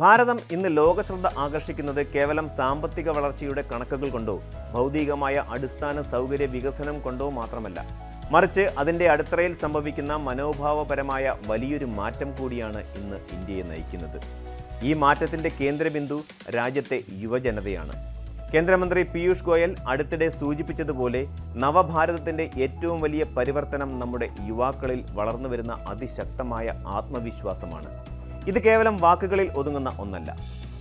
ഭാരതം ഇന്ന് ലോകശ്രദ്ധ ആകർഷിക്കുന്നത് കേവലം സാമ്പത്തിക വളർച്ചയുടെ കണക്കുകൾ കൊണ്ടോ ഭൗതികമായ അടിസ്ഥാന സൗകര്യ വികസനം കൊണ്ടോ മാത്രമല്ല. മറിച്ച് അതിന്റെ അടിത്തറയിൽ സംഭവിക്കുന്ന മനോഭാവപരമായ വലിയൊരു മാറ്റം കൂടിയാണ് ഇന്ന് ഇന്ത്യയെ നയിക്കുന്നത്. ഈ മാറ്റത്തിന്റെ കേന്ദ്രബിന്ദു രാജ്യത്തെ യുവജനതയാണ്. കേന്ദ്രമന്ത്രി പീയൂഷ് ഗോയൽ അടുത്തിടെ സൂചിപ്പിച്ചതുപോലെ നവഭാരതത്തിന്റെ ഏറ്റവും വലിയ പരിവർത്തനം നമ്മുടെ യുവാക്കളിൽ വളർന്നു വരുന്ന അതിശക്തമായ ആത്മവിശ്വാസമാണ്. ഇത് കേവലം വാക്കുകളിൽ ഒതുങ്ങുന്ന ഒന്നല്ല.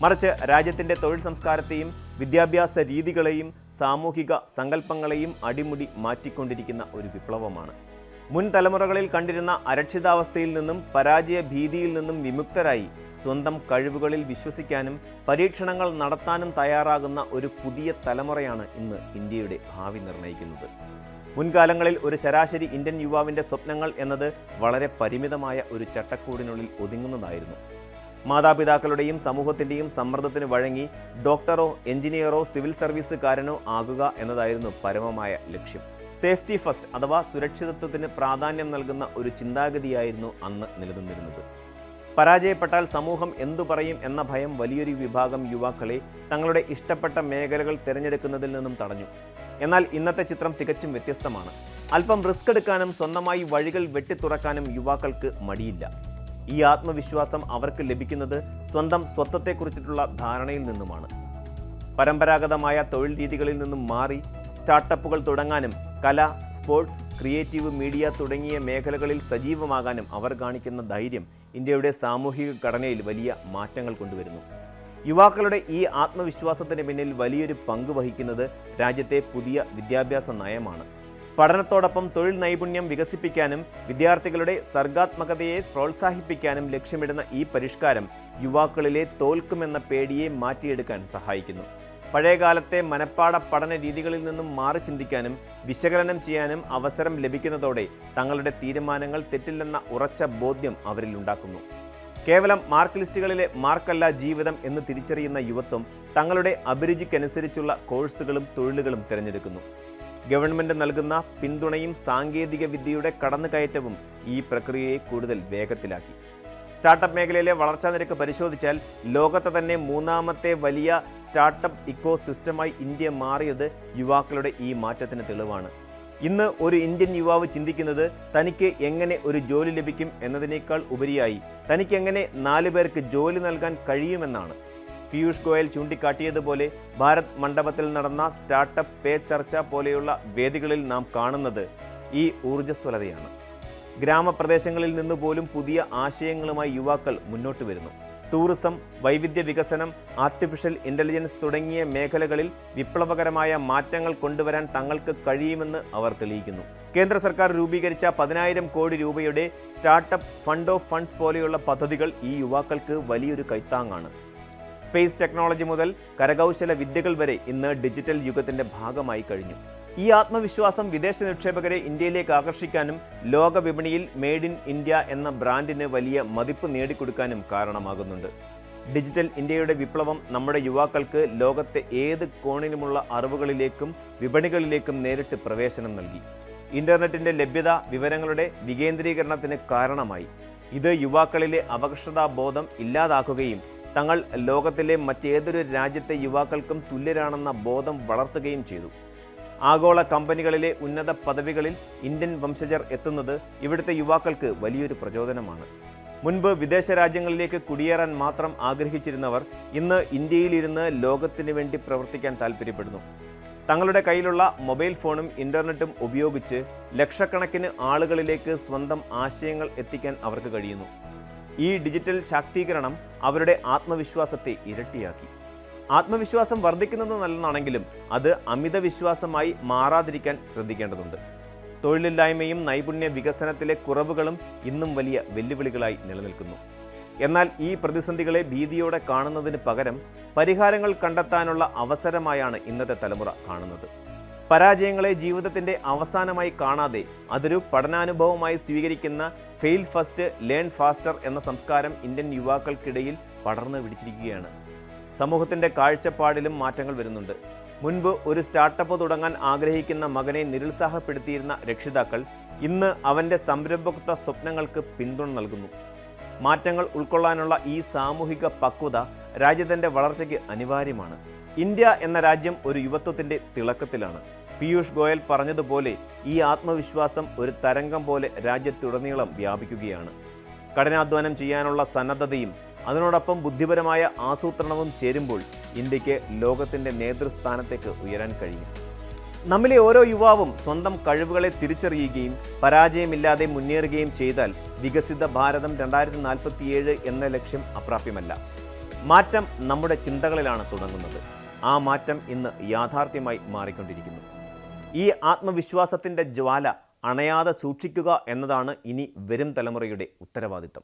മറിച്ച് രാജ്യത്തിന്റെ തൊഴിൽ സംസ്കാരത്തെയും വിദ്യാഭ്യാസ രീതികളെയും സാമൂഹിക സങ്കല്പങ്ങളെയും അടിമുടി മാറ്റിക്കൊണ്ടിരിക്കുന്ന ഒരു വിപ്ലവമാണ്. മുൻ തലമുറകളിൽ കണ്ടിരുന്ന അരക്ഷിതാവസ്ഥയിൽ നിന്നും പരാജയ ഭീതിയിൽ നിന്നും വിമുക്തരായി സ്വന്തം കഴിവുകളിൽ വിശ്വസിക്കാനും പരീക്ഷണങ്ങൾ നടത്താനും തയ്യാറാകുന്ന ഒരു പുതിയ തലമുറയാണ് ഇന്ന് ഇന്ത്യയുടെ ഭാവി നിർണയിക്കുന്നത്. മുൻകാലങ്ങളിൽ ഒരു ശരാശരി ഇന്ത്യൻ യുവാവിന്റെ സ്വപ്നങ്ങൾ എന്നത് വളരെ പരിമിതമായ ഒരു ചട്ടക്കൂടിനുള്ളിൽ ഒതുങ്ങുന്നതായിരുന്നു. മാതാപിതാക്കളുടെയും സമൂഹത്തിന്റെയും സമ്മർദ്ദത്തിന് വഴങ്ങി ഡോക്ടറോ എഞ്ചിനീയറോ സിവിൽ സർവീസുകാരനോ ആകുക എന്നതായിരുന്നു പരമമായ ലക്ഷ്യം. സേഫ്റ്റി ഫസ്റ്റ് അഥവാ സുരക്ഷിതത്വത്തിന് പ്രാധാന്യം നൽകുന്ന ഒരു ചിന്താഗതിയായിരുന്നു അന്ന് നിലനിന്നിരുന്നത്. പരാജയപ്പെട്ടാൽ സമൂഹം എന്തു പറയും എന്ന ഭയം വലിയൊരു വിഭാഗം യുവാക്കളെ തങ്ങളുടെ ഇഷ്ടപ്പെട്ട മേഖലകൾ തിരഞ്ഞെടുക്കുന്നതിൽ നിന്നും തടഞ്ഞു. എന്നാൽ ഇന്നത്തെ ചിത്രം തികച്ചും വ്യത്യസ്തമാണ്. അല്പം റിസ്ക് എടുക്കാനും സ്വന്തമായി വഴികൾ വെട്ടി തുറക്കാനും യുവാക്കൾക്ക് മടിയില്ല. ഈ ആത്മവിശ്വാസം അവർക്ക് ലഭിക്കുന്നത് സ്വന്തം സ്വത്വത്തെക്കുറിച്ചിട്ടുള്ള ധാരണയിൽ നിന്നുമാണ്. പരമ്പരാഗതമായ തൊഴിൽ രീതികളിൽ നിന്നും മാറി സ്റ്റാർട്ടപ്പുകൾ തുടങ്ങാനും കല സ്പോർട്സ് ക്രിയേറ്റീവ് മീഡിയ തുടങ്ങിയ മേഖലകളിൽ സജീവമാകാനും അവർ കാണിക്കുന്ന ധൈര്യം ഇന്ത്യയുടെ സാമൂഹിക ഘടനയിൽ വലിയ മാറ്റങ്ങൾ കൊണ്ടുവരുന്നു. യുവാക്കളുടെ ഈ ആത്മവിശ്വാസത്തിന് പിന്നിൽ വലിയൊരു പങ്ക് വഹിക്കുന്നത് രാജ്യത്തെ പുതിയ വിദ്യാഭ്യാസ നയമാണ്. പഠനത്തോടൊപ്പം തൊഴിൽ നൈപുണ്യം വികസിപ്പിക്കാനും വിദ്യാർത്ഥികളുടെ സർഗാത്മകതയെ പ്രോത്സാഹിപ്പിക്കാനും ലക്ഷ്യമിടുന്ന ഈ പരിഷ്കാരം യുവാക്കളിലെ തോൽക്കുമെന്ന പേടിയെ മാറ്റിയെടുക്കാൻ സഹായിക്കുന്നു. പഴയകാലത്തെ മനപ്പാട പഠന രീതികളിൽ നിന്നും മാറി ചിന്തിക്കാനും വിശകലനം ചെയ്യാനും അവസരം ലഭിക്കുന്നതോടെ തങ്ങളുടെ തീരുമാനങ്ങൾ തെറ്റില്ലെന്ന ഉറച്ച ബോധ്യം അവരിൽ ഉണ്ടാക്കുന്നു കേവലം മാർക്ക് ലിസ്റ്റുകളിലെ മാർക്കല്ല ജീവിതം എന്ന് തിരിച്ചറിയുന്ന യുവത്വം തങ്ങളുടെ അഭിരുചിക്കനുസരിച്ചുള്ള കോഴ്സുകളും തൊഴിലുകളും തിരഞ്ഞെടുക്കുന്നു. ഗവൺമെന്റ് നൽകുന്ന പിന്തുണയും സാങ്കേതിക വിദ്യയുടെ കടന്നുകയറ്റവും ഈ പ്രക്രിയയെ കൂടുതൽ വേഗത്തിലാക്കി. സ്റ്റാർട്ടപ്പ് മേഖലയിലെ വളർച്ചാ നിരക്ക് പരിശോധിച്ചാൽ ലോകത്തെ തന്നെ മൂന്നാമത്തെ വലിയ സ്റ്റാർട്ടപ്പ് ഇക്കോ സിസ്റ്റമായി ഇന്ത്യ മാറിയത് യുവാക്കളുടെ ഈ മാറ്റത്തിന് തെളിവാണ്. ഇന്ന് ഒരു ഇന്ത്യൻ യുവാവ് ചിന്തിക്കുന്നത് തനിക്ക് എങ്ങനെ ഒരു ജോലി ലഭിക്കും എന്നതിനേക്കാൾ ഉപരിയായി തനിക്ക് എങ്ങനെ നാലു പേർക്ക് ജോലി നൽകാൻ കഴിയുമെന്നാണ്. പീയൂഷ് ഗോയൽ ചൂണ്ടിക്കാട്ടിയതുപോലെ ഭാരത് മണ്ഡപത്തിൽ നടന്ന സ്റ്റാർട്ടപ്പ് പേ ചർച്ച പോലെയുള്ള വേദികളിൽ നാം കാണുന്നത് ഈ ഊർജസ്വലതയാണ്. ഗ്രാമപ്രദേശങ്ങളിൽ നിന്ന് പോലും പുതിയ ആശയങ്ങളുമായി യുവാക്കൾ മുന്നോട്ട് വരുന്നു. ടൂറിസം വൈവിധ്യ വികസനം ആർട്ടിഫിഷ്യൽ ഇന്റലിജൻസ് തുടങ്ങിയ മേഖലകളിൽ വിപ്ലവകരമായ മാറ്റങ്ങൾ കൊണ്ടുവരാൻ തങ്ങൾക്ക് കഴിയുമെന്ന് അവർ തെളിയിക്കുന്നു. കേന്ദ്ര സർക്കാർ രൂപീകരിച്ച പതിനായിരം കോടി രൂപയുടെ സ്റ്റാർട്ടപ്പ് ഫണ്ട് ഓഫ് ഫണ്ട്സ് പോലെയുള്ള പദ്ധതികൾ ഈ യുവാക്കൾക്ക് വലിയൊരു കൈത്താങ്ങാണ്. സ്പേസ് ടെക്നോളജി മുതൽ കരകൗശല വിദ്യകൾ വരെ ഇന്ന് ഡിജിറ്റൽ യുഗത്തിന്റെ ഭാഗമായി കഴിഞ്ഞു. ഈ ആത്മവിശ്വാസം വിദേശ നിക്ഷേപകരെ ഇന്ത്യയിലേക്ക് ആകർഷിക്കാനും ലോക വിപണിയിൽ മെയ്ഡ് ഇൻ ഇന്ത്യ എന്ന ബ്രാൻഡിന് വലിയ മതിപ്പ് നേടിക്കൊടുക്കാനും കാരണമാകുന്നുണ്ട്. ഡിജിറ്റൽ ഇന്ത്യയുടെ വിപ്ലവം നമ്മുടെ യുവാക്കൾക്ക് ലോകത്തെ ഏത് കോണിലുമുള്ള അറിവുകളിലേക്കും വിപണികളിലേക്കും നേരിട്ട് പ്രവേശനം നൽകി. ഇന്റർനെറ്റിന്റെ ലഭ്യത വിവരങ്ങളുടെ വികേന്ദ്രീകരണത്തിന് കാരണമായി. ഇത് യുവാക്കളിലെ അപകർഷതാബോധം ഇല്ലാതാക്കുകയും തങ്ങൾ ലോകത്തിലെ മറ്റേതൊരു രാജ്യത്തെ യുവാക്കൾക്കും തുല്യരാണെന്ന ബോധം വളർത്തുകയും ചെയ്തു. ആഗോള കമ്പനികളിലെ ഉന്നത പദവികളിൽ ഇന്ത്യൻ വംശജർ എത്തുന്നത് ഇവിടുത്തെ യുവാക്കൾക്ക് വലിയൊരു പ്രചോദനമാണ്. മുൻപ് വിദേശ രാജ്യങ്ങളിലേക്ക് കുടിയേറാൻ മാത്രം ആഗ്രഹിച്ചിരുന്നവർ ഇന്ന് ഇന്ത്യയിലിരുന്ന് ലോകത്തിനു വേണ്ടി പ്രവർത്തിക്കാൻ താല്പര്യപ്പെടുന്നു തങ്ങളുടെ കയ്യിലുള്ള മൊബൈൽ ഫോണും ഇന്റർനെറ്റും ഉപയോഗിച്ച് ലക്ഷക്കണക്കിന് ആളുകളിലേക്ക് സ്വന്തം ആശയങ്ങൾ എത്തിക്കാൻ അവർക്ക് കഴിയുന്നു. ഈ ഡിജിറ്റൽ ശാക്തീകരണം അവരുടെ ആത്മവിശ്വാസത്തെ ഇരട്ടിയാക്കി. ആത്മവിശ്വാസം വർദ്ധിക്കുന്നത് നല്ലതാണെങ്കിലും അത് അമിത വിശ്വാസമായി മാറാതിരിക്കാൻ ശ്രദ്ധിക്കേണ്ടതുണ്ട്. തൊഴിലില്ലായ്മയും നൈപുണ്യ വികസനത്തിലെ കുറവുകളും ഇന്നും വലിയ വെല്ലുവിളികളായി നിലനിൽക്കുന്നു. എന്നാൽ ഈ പ്രതിസന്ധികളെ ഭീതിയോടെ കാണുന്നതിന് പകരം പരിഹാരങ്ങൾ കണ്ടെത്താനുള്ള അവസരമായാണ് ഇന്നത്തെ തലമുറ കാണുന്നത്. പരാജയങ്ങളെ ജീവിതത്തിന്റെ അവസാനമായി കാണാതെ അതൊരു പഠനാനുഭവമായി സ്വീകരിക്കുന്ന ഫെയിൽ ഫസ്റ്റ് ലേൺ ഫാസ്റ്റർ എന്ന സംസ്കാരം ഇന്ത്യൻ യുവാക്കൾക്കിടയിൽ പടർന്നു പിടിച്ചിരിക്കുകയാണ്. സമൂഹത്തിന്റെ കാഴ്ചപ്പാടിലും മാറ്റങ്ങൾ വരുന്നുണ്ട്. മുൻപ് ഒരു സ്റ്റാർട്ടപ്പ് തുടങ്ങാൻ ആഗ്രഹിക്കുന്ന മകനെ നിരുത്സാഹപ്പെടുത്തിയിരുന്ന രക്ഷിതാക്കൾ ഇന്ന് അവന്റെ സംരംഭകത്വ സ്വപ്നങ്ങൾക്ക് പിന്തുണ നൽകുന്നു. മാറ്റങ്ങൾ ഉൾക്കൊള്ളാനുള്ള ഈ സാമൂഹിക പക്വത രാജ്യത്തിന്റെ വളർച്ചയ്ക്ക് അനിവാര്യമാണ്. ഇന്ത്യ എന്ന രാജ്യം ഒരു യുവത്വത്തിന്റെ തിളക്കത്തിലാണ്. പീയൂഷ് ഗോയൽ പറഞ്ഞതുപോലെ ഈ ആത്മവിശ്വാസം ഒരു തരംഗം പോലെ രാജ്യത്തുടനീളം വ്യാപിക്കുകയാണ്. കഠിനാധ്വാനം ചെയ്യാനുള്ള സന്നദ്ധതയും അതിനോടൊപ്പം ബുദ്ധിപരമായ ആസൂത്രണവും ചേരുമ്പോൾ ഇന്ത്യയ്ക്ക് ലോകത്തിന്റെ നേതൃസ്ഥാനത്തേക്ക് ഉയരാൻ കഴിയും നമ്മിലെ ഓരോ യുവാവും സ്വന്തം കഴിവുകളെ തിരിച്ചറിയുകയും പരാജയമില്ലാതെ മുന്നേറുകയും ചെയ്താൽ വികസിത ഭാരതം രണ്ടായിരത്തി നാൽപ്പത്തിയേഴ് എന്ന ലക്ഷ്യം അപ്രാപ്യമല്ല. മാറ്റം നമ്മുടെ ചിന്തകളിലാണ് തുടങ്ങുന്നത്. ആ മാറ്റം ഇന്ന് യാഥാർത്ഥ്യമായി മാറിക്കൊണ്ടിരിക്കുന്നു. ഈ ആത്മവിശ്വാസത്തിന്റെ ജ്വാല അണയാതെ സൂക്ഷിക്കുക എന്നതാണ് ഇനി വരും തലമുറയുടെ ഉത്തരവാദിത്തം.